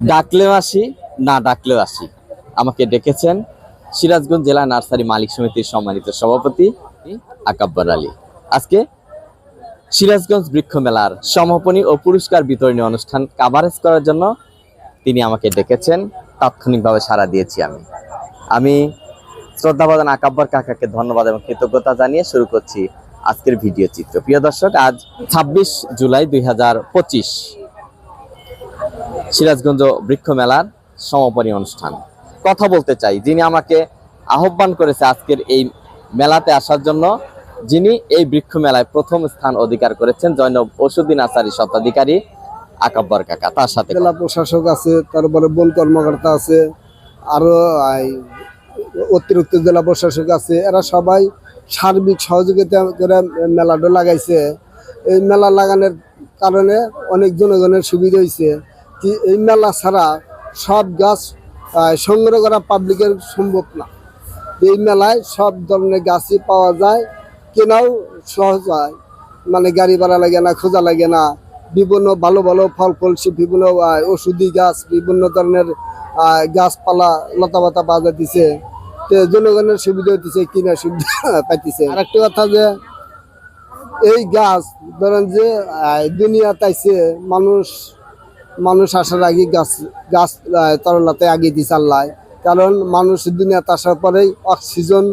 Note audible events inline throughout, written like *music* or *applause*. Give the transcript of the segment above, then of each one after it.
ডাকলেও আসি, না ডাকলেও আসি। আমাকে ডেকেছেন সিরাজগঞ্জ জেলা নার্সারি মালিক সমিতির সম্মানিত সভাপতি আকাব্বর আলী। আজকে সিরাজগঞ্জ বৃক্ষ মেলার সমাপনী ও পুরস্কার বিতরণী অনুষ্ঠান কাভারেজ করার জন্য তিনি আমাকে ডেকেছেন। তাৎক্ষণিকভাবে সাড়া দিয়েছি আমি। আমি শ্রদ্ধাবাদন আকাব্বর কাকাকে ধন্যবাদ এবং কৃতজ্ঞতা জানিয়ে শুরু করছি আজকের ভিডিও চিত্র। প্রিয় দর্শক, আজ ছাব্বিশ জুলাই দুই হাজার পঁচিশ। সিরাজগঞ্জ বৃক্ষ মেলার সমাপনী অনুষ্ঠান। কথা বলতে চাই যিনি আমাকে আহ্বান করেছে আজকের এই মেলাতে আসার জন্য যিনি এই বৃক্ষ মেলায় প্রথম স্থান অধিকার করেছেন জৈনব ওষুদ্দিন আসারি স্বত্বাধিকারী আকাব্বর কাকা তার সাথে জেলা প্রশাসক আছে তারপরে বন কর্মকর্তা আছে আরও আই, অতিরিক্ত জেলা প্রশাসক আছে এরা সবাই সার্বিক সহযোগিতা করে মেলাটা লাগাইছে। এই মেলা লাগানোর কারণে অনেক জনগণের সুবিধা হয়েছে এই মেলা ছাড়া সব গাছ সংগ্রহ করা পাবলিকের সম্ভব না। এই মেলায় সব ধরনের গাছই পাওয়া যায়, কেনাও সহজ হয়। মানে গাড়ি ভাড়া লাগে না, খোঁজা লাগে না। বিভিন্ন ভালো ভালো ফল ফল বিভিন্ন ওষুধি গাছ, বিভিন্ন ধরনের গাছপালা লতা পাতা পাওয়া যাইতেছে তো জনগণের সুবিধা হইতেছে কিনা সুবিধা *laughs* পাইতেছে। আর একটা কথা যে, এই গাছ, ধরেন যে দুনিয়া তাইছে মানুষ মানুষ আসার আগে গাছ গাছ তরলাতে আগে দিছে আল্লাহ কারণ মানুষ দুনিয়াতে আসার পরেই অক্সিজেন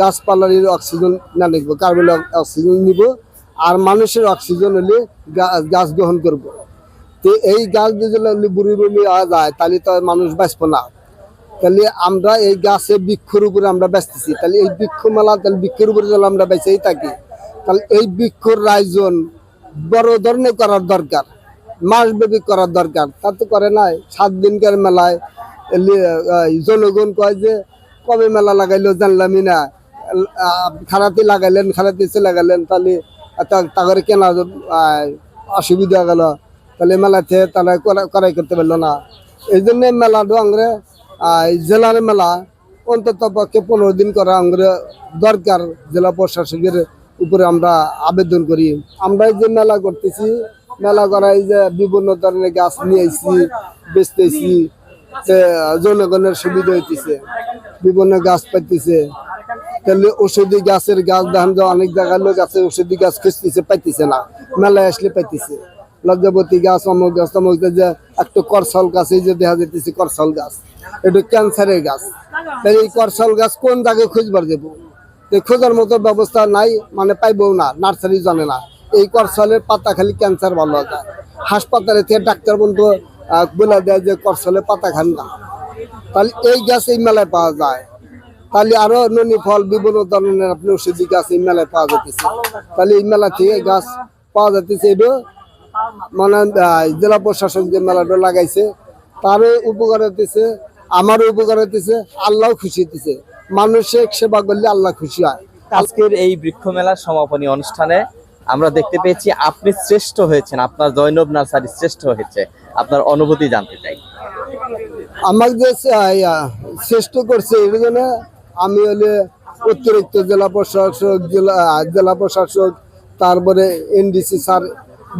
গাছপালার অক্সিজেন না নিব কার্বন অক্সিজেন নিব। আর মানুষের অক্সিজেন হলে গাছ গ্রহণ করব। তো এই গাছ যদি বুড়ি বুড়ি যায়, তাহলে তো মানুষ বাঁচবো না। তাহলে আমরা এই গাছে বৃক্ষর উপরে আমরা ব্যস্তেছি তাহলে এই বৃক্ষ মেলা, তাহলে বৃক্ষের উপরে যদি আমরা বেঁচেই থাকি, তাহলে এই বৃক্ষর আয়োজন বড় ধরনের করার দরকার। মাসব্যাপী করার দরকার। তা তো করে নাই। সাত দিনকার মেলায় জনগণ কয় যে, কবে মেলা লাগাইলো জানলামই না। খারাতি লাগাইলেন খারাতি সে লাগাইলেন। তাহলে তাকে কেনা অসুবিধা গেল? তাহলে মেলাতে তারা করা- করাই করতে পারল না। এই জন্য মেলাটা আমরা জেলার মেলা অন্তত পক্ষে পনেরো দিন করা আমরা দরকার। জেলা প্রশাসকের উপরে আমরা আবেদন করি। আমরা যে মেলা করতেছি মেলা করাই যে বিভিন্ন ধরনের গাছ নিয়ে আইছি বেচতেছি জনগণের সুবিধা হইতেছে, বিভিন্ন গাছ পাইতেছে। তাহলে ওষুধি গাছের গাছ, ধান অনেক জায়গায় লোক আছে ওষুধি গাছ খুঁজতেছে, পাইতেছে না। মেলায় আসলে পাইতেছে। লজ্জাবতী গাছ অমুক গাছ গাছ যে একটা করসল গাছ, এই যে দেখা যাইতেছে করসল গাছ। এটা ক্যান্সারের গাছ। তাই এই করসল গাছ কোন জায়গায় খুঁজবার দেবো? খোঁজার মতো ব্যবস্থা নাই মানে পাইবও না, নার্সারি জানে না। এই করসলের পাতা খালি ক্যান্সার ভালো যায় হাসপাতালে থেকে ডাক্তার বন্ধু বলে দেয় যে করসলের পাতা খান না। তাহলে এই গাছ এই মেলায় পাওয়া যায়। তাহলে আরও ননি ফল, বিভিন্ন ধরনের আপনি ওষুধি গাছ এই মেলায় পাওয়া যেতেছে তাহলে এই মেলা থেকে গাছ পাওয়া যেতেছে এটা মানে জেলা প্রশাসক যে মেলাটা লাগাইছে, তারও উপকার হতেছে আমারও উপকার হতেছে আল্লাহ খুশি হতেছে মানুষের সেবা করলে আল্লাহ খুশি হয়। আজকের এই বৃক্ষ মেলার সমাপনী অনুষ্ঠানে আমরা দেখতে পেয়েছি আপনি শ্রেষ্ঠ হয়েছেন আপনার জৈনব নার্সারি শ্রেষ্ঠ হয়েছে আপনার অনুভূতি জানতে চাই। আমাকে যে শ্রেষ্ঠ করছে এর জন্য আমি হলে অতিরিক্ত জেলা প্রশাসক জেলা জেলা প্রশাসক তারপরে এনডিসি স্যার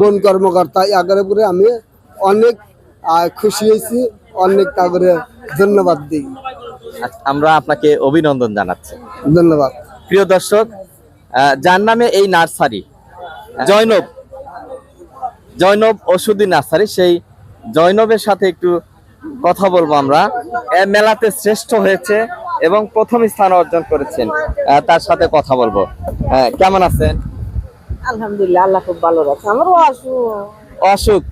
বন কর্মকর্তা এগারো করে আমি অনেক খুশি হয়েছি অনেক তারপরে ধন্যবাদ দিই। আচ্ছা, আমরা আপনাকে অভিনন্দন জানাচ্ছি। ধন্যবাদ। প্রিয় দর্শক যার নামে এই নার্সারি জৈনব জৈনব ওষুধি নার্সারি সেই জৈনবের সাথে একটু কথা বলব আমরা। মেলাতে শ্রেষ্ঠ হয়েছে এবং প্রথম স্থান অর্জন করেছেন। তার সাথে কথা বলব। হ্যাঁ, কেমন আছেন? আলহামদুলিল্লাহ আল্লাহ খুব ভালো রাখছে। আমারও আসু অসুখ।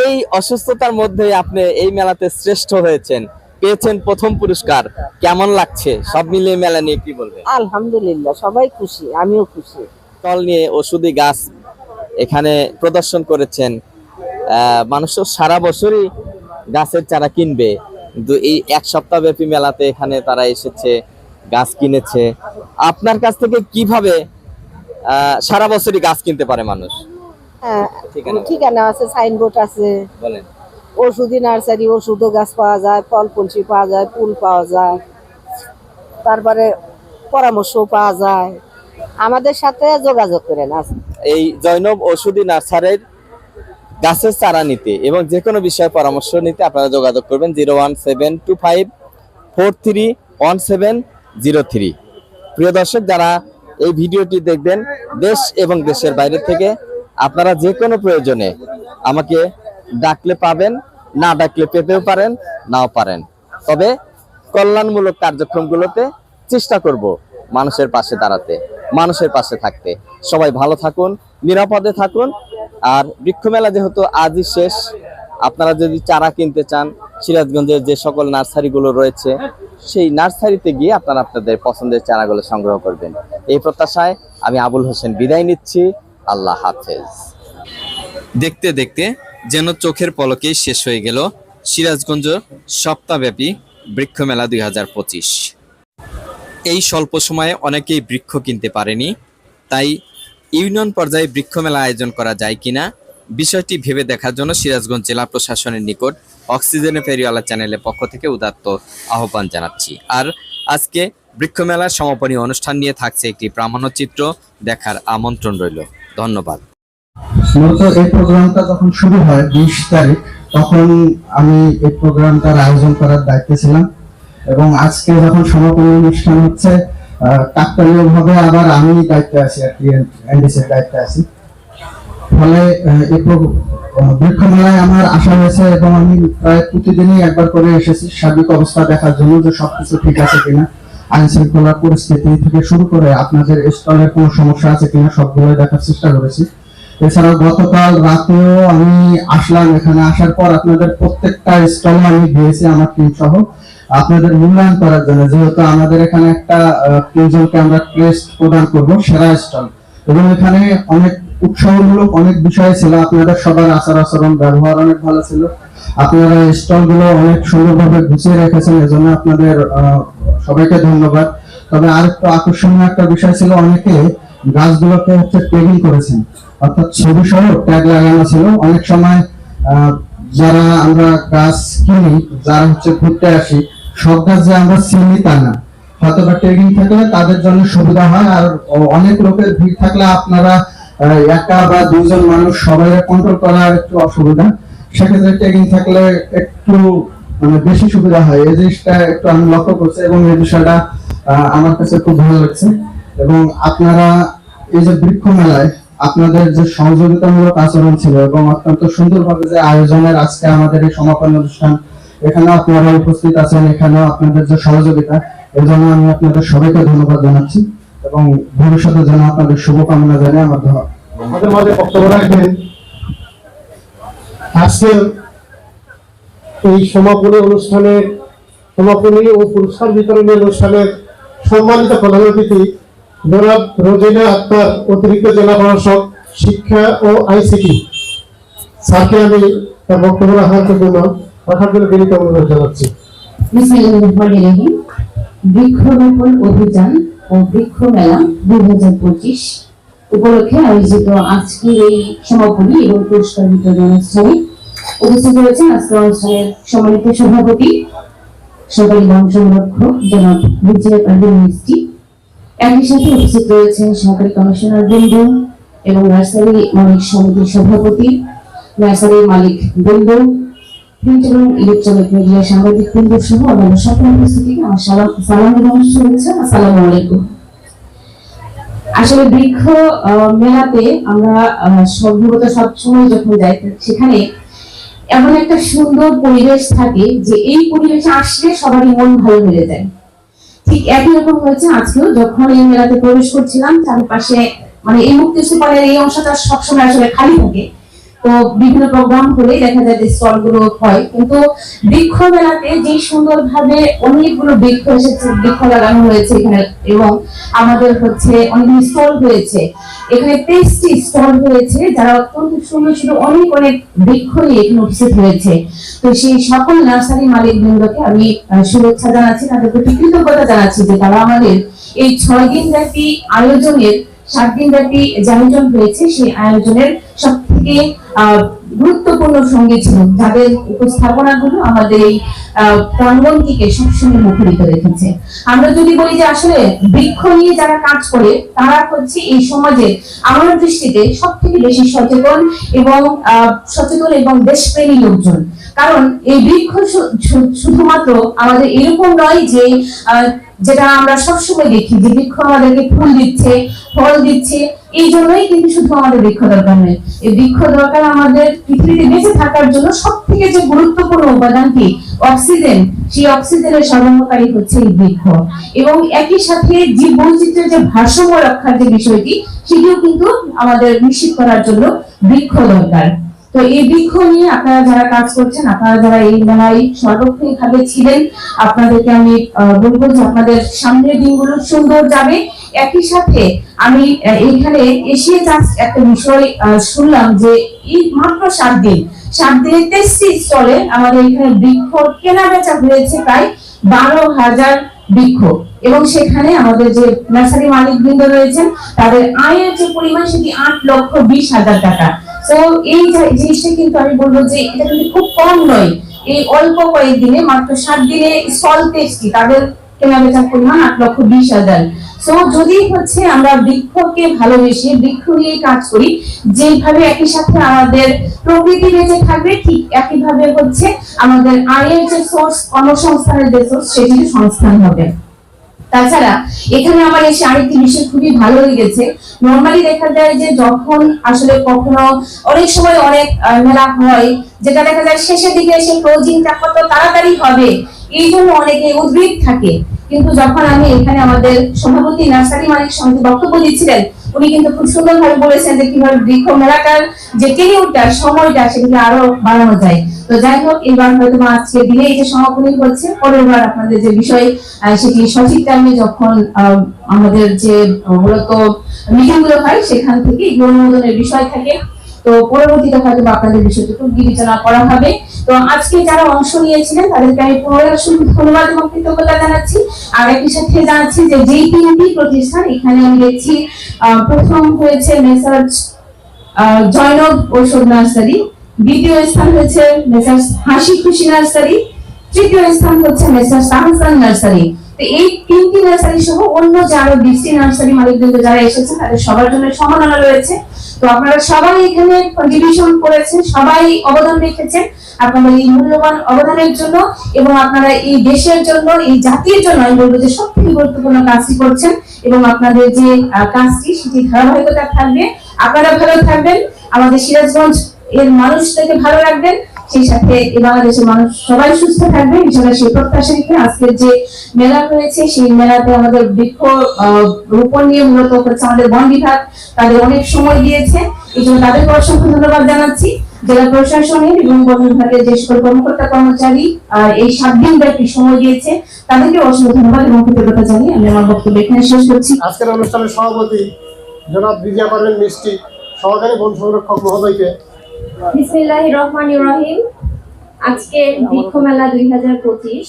এই অসুস্থতার মধ্যে আপনি এই মেলাতে শ্রেষ্ঠ হয়েছেন। পেয়েছেন প্রথম পুরস্কার। কেমন লাগছে? সব মিলিয়ে মেলা নিয়ে কি বলবেন? আলহামদুলিল্লাহ সবাই খুশি আমিও খুশি। ফল নিয়ে ওষুধি গাছ এখানে প্রদর্শন করেছেন। মানুষ সারা বছরই গাছের চারা কিনবে। কিন্তু এই এক সপ্তাহব্যাপী মেলাতে এখানে তারা এসেছে গাছ কিনেছে। আপনার কাছ থেকে কীভাবে সারা বছরই গাছ কিনতে পারে মানুষ? হ্যাঁ ঠিকানা? আছে সাইনবোর্ড আছে। বলেন। ওষুধি নার্সারি ওষুধও গাছ পাওয়া যায় ফল ফলসি পাওয়া যায় ফুল পাওয়া যায়। তারপরে পরামর্শ পাওয়া যায়। আমাদের সাথে যোগাযোগ করেন এই জৈনব ওষুধি নার্সারির গাছের চারা নিতে এবং যে কোনো বিষয়ে পরামর্শ নিতে আপনারা যোগাযোগ করবেন zero one seven two five four three one seven zero three. প্রিয় দর্শক, যারা এই ভিডিওটি দেখবেন দেশ এবং দেশের বাইরে থেকে, আপনারা যে কোনো প্রয়োজনে আমাকে ডাকলে পাবেন, না ডাকলে পেতেও পারেন, নাও পারেন। তবে কল্যাণমূলক কার্যক্রমগুলোতে চেষ্টা করব মানুষের পাশে দাঁড়াতে। মানুষের পাশে থাকতে। সবাই ভালো থাকুন, নিরাপদে থাকুন। আর বৃক্ষমেলা যেহেতু আজই শেষ, আপনারা যদি চারা কিনতে চান, সিরাজগঞ্জের যে সকল নার্সারিগুলো রয়েছে, সেই নার্সারিতে গিয়ে আপনারা আপনাদের পছন্দের চারাগুলো সংগ্রহ করবেন। এই প্রত্যাশায় আমি আবুল হোসেন বিদায় নিচ্ছি। আল্লাহ হাফেজ। দেখতে দেখতে যেন চোখের পলকেই শেষ হয়ে গেল সিরাজগঞ্জ সপ্তাহব্যাপী বৃক্ষমেলা দুই হাজার পঁচিশ। এই স্বল্প সময়ে অনেকেই বৃক্ষ কিনতে পারেনি। তাই ইউনিয়ন পর্যায়ে বৃক্ষমেলা আয়োজন করা যায় কিনা, বিষয়টি ভেবে দেখার জন্য সিরাজগঞ্জ জেলা প্রশাসনের নিকট অক্সিজেনে ফেরিওয়ালা চ্যানেলের পক্ষ থেকে উদাত্ত আহ্বান জানাচ্ছি। আর আজকে বৃক্ষমেলার সমাপনী অনুষ্ঠান নিয়ে থাকছে একটি প্রামাণ্যচিত্র দেখার আমন্ত্রণ রইল। ধন্যবাদ। মূলত এই প্রোগ্রামটা যখন শুরু হয় বিশ তারিখ, তখন আমি এই প্রোগ্রামটার আয়োজন করার দায়িত্বে ছিলাম। এবং আজকে যখন সমাপনী অনুষ্ঠান হচ্ছে কাকতালীয় ভাবে আবার আমি দায়িত্বে আছি, আর কি এনডিসির দায়িত্বে আছি। ফলে বৃক্ষমেলায় আমার আসা হয়েছে এবং আমি প্রায় প্রতিদিনই একবার করে এসেছি, সার্বিক অবস্থা দেখার জন্য যে সবকিছু ঠিক আছে কিনা আইন শৃঙ্খলা পরিস্থিতি থেকে শুরু করে আপনাদের স্টলের কোনো সমস্যা আছে কিনা সবগুলো দেখার চেষ্টা করেছি। এছাড়াও গতকাল রাতেও আমি আসলাম, এখানে আসার পর আপনাদের প্রত্যেকটা স্টলে আমি গিয়েছি, আমার টিম সহ। আপনাদের মূল্যায়ন করার জন্য, যেহেতু আমাদের এখানে একটা তিনজনকে আমরা ক্রেস্ট প্রদান করব, সেরা স্টল এবং এখানে অনেক উৎসাহমূলক, অনেক বিষয় ছিল। আপনাদের সবার আচার আচরণ, ব্যবহার অনেক ভালো ছিল। আপনারা স্টলগুলো অনেক সুন্দরভাবে গুছিয়ে রেখেছেন, এজন্য আপনাদের সবাইকে ধন্যবাদ। তবে আরেকটু আকর্ষণীয় একটা বিষয় ছিল, অনেকে গাছগুলোকে হচ্ছে ট্যাগিং করেছেন। অর্থাৎ ছবি সহ ট্যাগ লাগানো ছিল। অনেক সময় যারা আমরা গাছ কিনি, যারা হচ্ছে ঘুরতে আসি যে আমরা চিনি তা না। হয়তো বা ট্রেকিং থাকলে তাদের জন্য সুবিধা হয়, আর অনেক লোকের ভিড় থাকলে আপনারা একা বা দুইজন মানুষ কন্ট্রোল করা একটু অসুবিধা। সেক্ষেত্রে থাকলে একটু মানে বেশি সুবিধা হয়। এই জিনিসটা একটু আমি লক্ষ্য করছি এবং এই বিষয়টা আমার কাছে খুব ভালো লাগছে। এবং আপনারা, এই যে বৃক্ষ মেলায় আপনাদের যে সহযোগিতামূলক আচরণ ছিল এবং অত্যন্ত সুন্দরভাবে যে আয়োজনের আজকে আমাদের এই সমাপন অনুষ্ঠান এখানে আপনারা উপস্থিত আছেন, এখানেও আপনাদের যে সহযোগিতা এর আমি আপনাদের সবাইকে ধন্যবাদ জানাচ্ছি এবং ভবিষ্যতে যেন আপনাদের শুভকামনা জানিয়ে আমার ধ- আমাদের আজকের এই সমাপনী অনুষ্ঠানের সমাপনী ও পুরস্কার বিতরণী অনুষ্ঠানের সম্মানিত প্রধান অতিথি, জনাব রোজিনা আক্তার, অতিরিক্ত জেলা প্রশাসক, শিক্ষা ও আইসিটি। স্যারকে আমি তার বক্তব্য রাখার জন্য রাখার জন্য বিনীত অনুরোধ জানাচ্ছি। বৃক্ষরোপণ অভিযান ও বৃক্ষ মেলা দুই হাজার পঁচিশ উপলক্ষে আয়োজিত আজকের এই সমাপনী এবং পুরস্কার বিতরণ অনুষ্ঠানে উপস্থিত রয়েছেন আজকের অনুষ্ঠানের সম্মানিত সভাপতি সরকারি বন সংরক্ষক জনাব বিজয় মিস্ত্রি একই সাথে উপস্থিত রয়েছেন সহকারী কমিশনার বৃন্দ এবং নার্সারি মালিক সমিতির সভাপতি নার্সারি মালিক বৃন্দ ইলেকট্রনিক মিডিয়া সাংবাদিক সহ অন্যান্য সকল উপস্থিতিকে আমার সালাম সালাম এবং শুভেচ্ছা আসসালামু আলাইকুম। আসলে বৃক্ষ মেলাতে আমরা সম্ভবত সবসময় যখন যাই, সেখানে এমন একটা সুন্দর পরিবেশ থাকে যে এই পরিবেশে আসলে সবারই মন ভালো হয়ে যায়। ঠিক একই রকম হয়েছে আজকেও যখন এই মেলাতে প্রবেশ করছিলাম, চারপাশে মানে এই মুক্তি পাড়ের এই অংশটা সবসময় আসলে খালি থাকে। তো বিভিন্ন প্রোগ্রাম করে দেখা যায় যে হয়। কিন্তু বৃক্ষ মেলাতে যে সুন্দর ভাবে অনেকগুলো বৃক্ষ এসেছে, বৃক্ষ লাগানো হয়েছে এখানে এবং আমাদের হচ্ছে অনেক স্টল হয়েছে। এখানে তেইশটি স্টল হয়েছে, যারা অত্যন্ত সুন্দর সুন্দর অনেক অনেক বৃক্ষ নিয়ে এখানে উপস্থিত হয়েছে। তো সেই সকল নার্সারি মালিক আমি শুভেচ্ছা জানাচ্ছি তাদের প্রতি কৃতজ্ঞতা জানাচ্ছি যে তারা আমাদের এই ছয় দিন ব্যাপী আয়োজনের, সাত দিন ব্যাপী যে আয়োজন হয়েছে, সেই আয়োজনের সব থেকে গুরুত্বপূর্ণ সঙ্গী ছিল যাদের উপস্থাপনাগুলো আমাদের এই আহ, প্রাঙ্গণটিকে সবসময় মুখরিত রেখেছে। আমরা যদি বলি যে আসলে বৃক্ষ নিয়ে যারা কাজ করে তারা হচ্ছে এই সমাজে আমার দৃষ্টিতে সব থেকে বেশি সচেতন এবং সচেতন এবং দেশপ্রেমী লোকজন। কারণ এই বৃক্ষ শুধুমাত্র আমাদের এরকম নয় যে যেটা আমরা সবসময় দেখি যে বৃক্ষ আমাদেরকে ফুল দিচ্ছে, ফল দিচ্ছে। এই জন্যই কিন্তু শুধু আমাদের বৃক্ষ দরকার নয়। এই বৃক্ষ দরকার আমাদের পৃথিবীতে বেঁচে থাকার জন্য সব থেকে যে গুরুত্বপূর্ণ উপাদান উপাদানটি অক্সিজেন। সেই অক্সিজেনের সরবরাহকারী হচ্ছে এই বৃক্ষ। এবং একই সাথে জীব বৈচিত্র্যের যে ভারসাম্য রক্ষার যে বিষয়টি, সেটিও কিন্তু আমাদের নিশ্চিত করার জন্য বৃক্ষ দরকার। তো এই বৃক্ষ নিয়ে আপনারা যারা কাজ করছেন, আপনারা যারা এই মেলায় সর্বক্ষণ ভাবে ছিলেন, আপনাদেরকে আমি বলব যে আপনাদের সামনের দিনগুলো সুন্দর যাবে। একই সাথে আমি এখানে এসে একটা বিষয় শুনলাম যে এই মাত্র সাত দিন, সাত দিনে তেইশটি স্টলে আমাদের এখানে বৃক্ষ কেনা বেচা হয়েছে প্রায় বারো হাজার বৃক্ষ। এবং সেখানে আমাদের যে নার্সারি মালিক বৃন্দ রয়েছেন, তাদের আয়ের যে পরিমাণ সেটি আট লক্ষ বিশ হাজার টাকা। তো এই জিনিসটা কিন্তু আমি বলব যে এটা কিন্তু খুব কম নয়। এই অল্প কয়েকদিনে, মাত্র সাত দিনে স্টল তেইশটি তাদের কেনা বেচার পরিমাণ আট লক্ষ বিশ হাজার। তো যদি হচ্ছে আমরা বৃক্ষকে ভালোবেসে, বৃক্ষ নিয়ে কাজ করি, যেভাবে একই সাথে আমাদের প্রকৃতি বেঁচে থাকবে, ঠিক একইভাবে হচ্ছে আমাদের আয়ের যে সোর্স কর্মসংস্থানের যে সোর্স সেটির সংস্থান হবে। তাছাড়া এখানে আমার এসে আরেকটি বিষয় খুবই ভালো লেগেছে। নর্মালি দেখা যায় যে যখন আসলে কখনো অনেক সময় অনেক মেলা হয়, যেটা দেখা যায় শেষের দিকে এসে ক্লোজিংটা কত তাড়াতাড়ি হবে, এই জন্য অনেকে উদ্ভিদ থাকে। কিন্তু যখন আমি এখানে আমাদের সভাপতি নার্সারি মালিক সঙ্গে বক্তব্য দিচ্ছিলেন, উনি কিন্তু খুব সুন্দর ভাবে বলেছেন যে কীভাবে বৃক্ষ মেলাটার যে টেনিউরটা সময়টা সেটাকে আরও বাড়ানো যায়। তো যাই হোক এবার হয়তো আজকে দিনে যে সমাপনী হচ্ছে পরের বার আপনাদের যে বিষয় সেটি সঠিক টাইমে যখন আমাদের যে মূলত মিটিংগুলো হয় সেখান থেকে অনুমোদনের বিষয় থাকে। তো পরবর্তীতে হয়তো আপনাদের বিষয়টুকু বিবেচনা করা হবে। তো আজকে যারা অংশ নিয়েছিলেন তাদেরকে আমি পুনরায় অসংখ্য ধন্যবাদ এবং কৃতজ্ঞতা জানাচ্ছি। আর একই সাথে জানাচ্ছি যে যেই তিনটি প্রতিষ্ঠান এখানে আমি দেখছি প্রথম হয়েছে মেসার্স আহ, জয়নব ঔষধ নার্সারি দ্বিতীয় স্থান হয়েছে মেসার্স হাসি খুশি নার্সারি, তৃতীয় স্থান হচ্ছে মেসার্স তাহসান নার্সারি। তো এই তিনটি নার্সারি সহ অন্য যে আরও নার্সারি মালিকবৃন্দ যারা এসেছেন, তাদের সবার জন্য সম্মাননা রয়েছে। তো আপনারা সবাই এখানে কন্ট্রিবিউশন করেছেন, সবাই অবদান রেখেছেন। আপনাদের এই মূল্যবান অবদানের জন্য এবং আপনারা এই দেশের জন্য, এই জাতির জন্য আমি বলব যে সব থেকে গুরুত্বপূর্ণ কাজটি করছেন এবং আপনাদের যে কাজটি সেটি ধারাবাহিকতা থাকবে। আপনারা ভালো থাকবেন। আমাদের সিরাজগঞ্জ এর মানুষদেরকে ভালো রাখবেন, সেই সাথে এই বাংলাদেশের মানুষ সবাই সুস্থ থাকবে হিসাবে সেই প্রত্যাশা রেখে আজকের যে মেলা হয়েছে সেই মেলাতে আমাদের বৃক্ষ রোপণ নিয়ে মূলত হচ্ছে আমাদের বন বিভাগ, তাদের অনেক সময় দিয়েছে। এই জন্য তাদেরকে অসংখ্য ধন্যবাদ জানাচ্ছি। জেলা প্রশাসনের এবং বন বিভাগের যে সকল কর্মকর্তা কর্মচারী, আর এই সাত দিন ব্যাপী সময় দিয়েছে, তাদেরকে অসংখ্য ধন্যবাদ এবং কৃতজ্ঞতা জানিয়ে আমি আমার বক্তব্য এখানে শেষ করছি। আজকের অনুষ্ঠানের সভাপতি জনাব বিজয়া মিষ্টি, সহকারী বন সংরক্ষক মহোদয়কে আজকে বৃক্ষ মেলা দুই হাজার পঁচিশ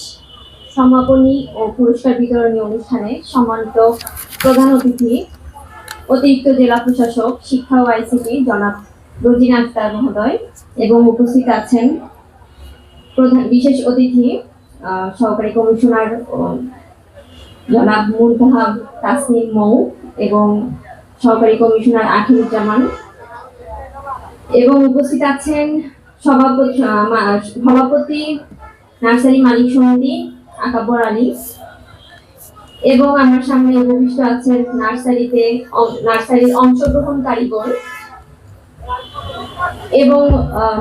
সমাপনী ও পুরস্কার বিতরণী অনুষ্ঠানে সম্মানিত প্রধান অতিথি, অতিরিক্ত জেলা প্রশাসক, শিক্ষা ও আইসিটি জনাব রোজিনা আক্তার মহোদয় এবং উপস্থিত আছেন প্রধান, বিশেষ অতিথি সহকারী কমিশনার জনাব মুরতাহাব তাসনিম মৌ এবং সহকারী কমিশনার আখিরুজ্জামান। এবং উপস্থিত আছেন সভাপতি সভাপতি, নার্সারি মালিক সমিতি, আকাবর আলী। এবং আমার সামনে উপবিষ্ট আছেন নার্সারিতে নার্সারির অংশগ্রহণ কারিগর এবং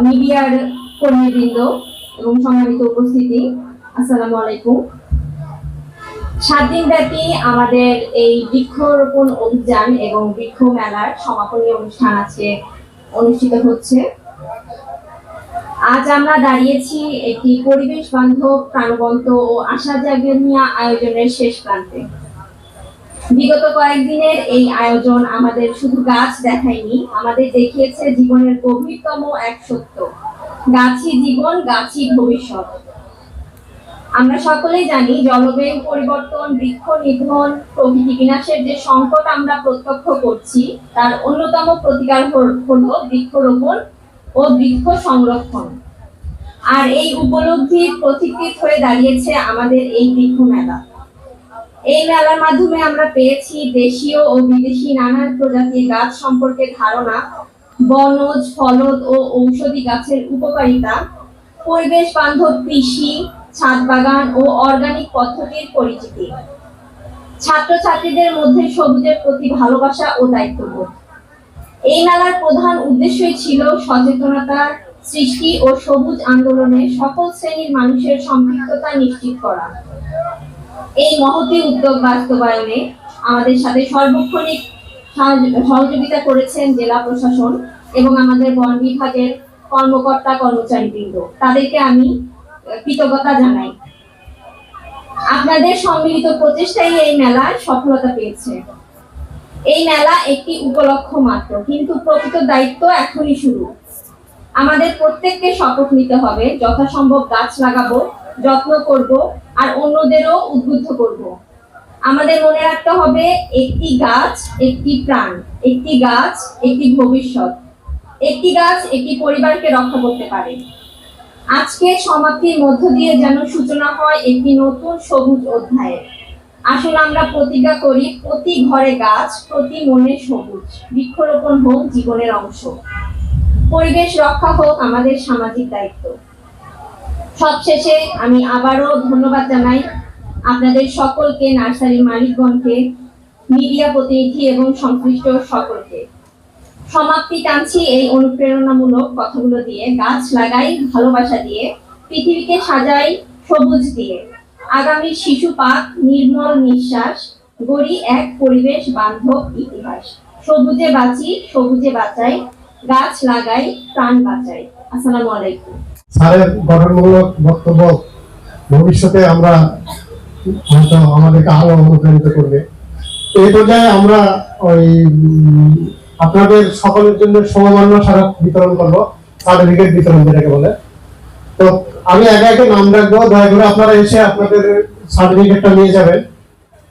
মিডিয়ার কর্মীবৃন্দ এবং সম্মানিত উপস্থিতি। আসসালামু আলাইকুম। সাত দিন ব্যাপী আমাদের এই বৃক্ষরোপণ অভিযান এবং বৃক্ষ মেলার সমাপনী অনুষ্ঠান আছে অনুষ্ঠিত হচ্ছে। আজ আমরা দাঁড়িয়েছি একটি পরিবেশ বান্ধব প্রাণবন্ত ও আশা জাগরণীয় আয়োজনের শেষ প্রান্তে। বিগত কয়েকদিনের এই আয়োজন আমাদের শুধু গাছ দেখায়নি, আমাদের দেখিয়েছে জীবনের গভীরতম এক সত্য। গাছই জীবন গাছই ভবিষ্যৎ। আমরা সকলেই জানি জলবায়ু পরিবর্তন, বৃক্ষ নিধন প্রকৃতি বিনাশের যে সংকট আমরা প্রত্যক্ষ করছি, তার অন্যতম প্রতিকার হলো বৃক্ষরোপণ ও বৃক্ষ সংরক্ষণ। আর এই উপলব্ধি প্রতীকৃত হয়ে দাঁড়িয়েছে আমাদের এই বৃক্ষ মেলা। এই মেলার মাধ্যমে আমরা পেয়েছি দেশীয় ও বিদেশি নানান প্রজাতির গাছ সম্পর্কে ধারণা, বনজ ফলদ ও ঔষধি গাছের উপকারিতা, পরিবেশ বান্ধব কৃষি ছাদ বাগান ও অর্গানিক পদ্ধতির পরিচিতি। ছাত্রছাত্রীদের মধ্যে সবুজের প্রতি ভালোবাসা ও দায়িত্ববোধ। এই মেলার প্রধান উদ্দেশ্যই ছিল সচেতনতা, সৃষ্টি ও সবুজ আন্দোলনে সকল শ্রেণির মানুষের সম্পৃক্ততা নিশ্চিত করা। এই মহতী উদ্যোগ বাস্তবায়নে আমাদের সাথে সর্বক্ষণিক সহযোগিতা করেছেন জেলা প্রশাসন এবং আমাদের বন বিভাগের কর্মকর্তা কর্মচারীবৃন্দ। তাদেরকে আমি কৃতজ্ঞতা জানাই। আপনাদের সম্মিলিত প্রচেষ্টাই এই মেলার সফলতা পেয়েছে। এই মেলা একটি উপলক্ষ মাত্র, কিন্তু প্রকৃত দায়িত্ব এখনই শুরু। আমাদের প্রত্যেককে শপথ নিতে হবে, যথাসম্ভব গাছ লাগাবো, যত্ন করব, আর অন্যদেরও উদ্বুদ্ধ করব। আমাদের মনে রাখতে হবে, একটি গাছ, একটি প্রাণ, একটি গাছ, একটি ভবিষ্যৎ। একটি গাছ একটি পরিবারকে রক্ষা করতে পারে। আজকে সমাপ্তির মধ্য দিয়ে যেন সূচনা হয় একটি নতুন সবুজ অধ্যায়ের আসলে আমরা প্রতিজ্ঞা করি, প্রতি ঘরে গাছ, প্রতি মনে সবুজ। বৃক্ষরোপণ হোক, জীবনের অংশ। পরিবেশ রক্ষা হোক, আমাদের সামাজিক দায়িত্ব। সবশেষে আমি আবারও ধন্যবাদ জানাই আপনাদের সকলকে, নার্সারির মালিকগণকে, মিডিয়া প্রতিনিধি এবং সংশ্লিষ্ট সকলকে। সমাপ্তি টানছি এই অনুপ্রেরণামূলক কথাগুলো দিয়ে। গাছ লাগাই ভালোবাসা দিয়ে, পৃথিবীকে সাজাই সবুজ দিয়ে। আগামী শিশু পাক, নির্মল নিঃশ্বাস, গড়ি এক পরিবেশ, বান্ধব ইতিহাস। সবুজে বাঁচি, সবুজে বাঁচাই, গাছ লাগাই, প্রাণ বাঁচাই। আসসালামু আলাইকুম। স্যারের গঠনমূলক বক্তব্য, ভবিষ্যতে আমরা হয়তো আমাদেরকে আরও অনুপ্রাণিত করবে। এই পর্যায়ে আমরা ওই আপনাদের সকলের জন্য সমমান্য স্মারক বিতরণ করব সার্টিফিকেট বিতরণ যেটাকে বলে। তো আমি একা একে নাম রাখব, দয়া করে আপনারা এসে আপনাদের সার্টিফিকেটটা নিয়ে যাবেন।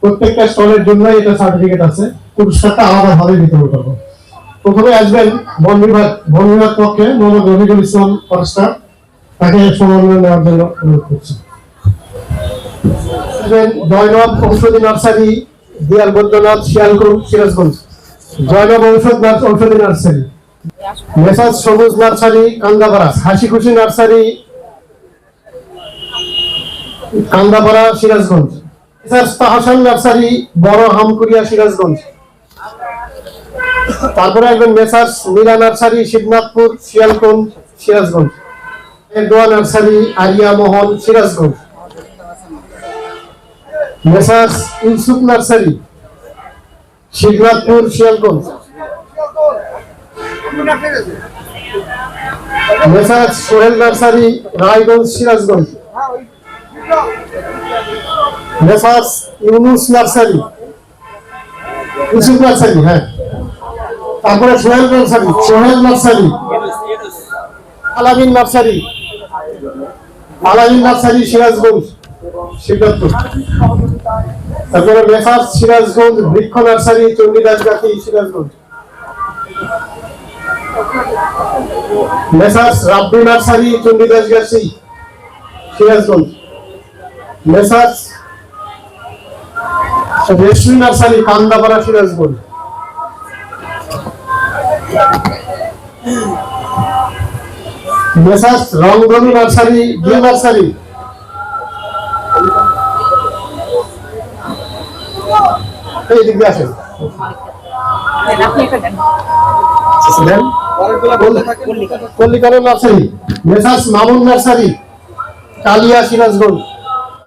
প্রত্যেকটা স্টলের জন্য এটা সার্টিফিকেট আছে, পুরস্কারটা আলাদাভাবে বিতরণ করব। প্রথমে আসবেন বন বিভাগ বন বিভাগ পক্ষে মোহাম্মদ রফিকুল ইসলাম ফরেস্টার, তাকে সমন্বয় নেওয়ার জন্য অনুরোধ করছি। জয়নব ঔষধি নার্সারি, দিয়াল বৈদ্যনাথ শিয়ালকুল সিরাজগঞ্জ। জয়নব ঔষধ নার্সারি। বড় হামকুড়িয়া, সিরাজগঞ্জ। তারপরে একজন messrs Meera nursery, Shibnathpur Shialkunja Sirajganj. Doa nursery, Aria Mohan Sirajganj. Messrs Yusuf nursery Shibnathpur Shialkunja messrs Sohel nursery, Raiganj, Sirajganj. Messrs Yunus nursery. Yusuf nursery হ্যাঁ। তারপরে Sohel nursery Sohel nursery. Alamin nursery. Alamin nursery, Sirajganj, Shibnathpur. তারপরে messrs Sirajganj Brikkho nursery, Chandidas Gachhi Sirajganj. Messrs Rabbi nursery, Chandidas Gachhi Sirajganj. Messrs Reshmi nursery, Kandapara, Sirajganj. Messrs Rongdhonu nursery dew nursery. এই দিক দিয়ে আসেন। দেন। Nursery messrs Mamun nursery Kalia Sirajganj.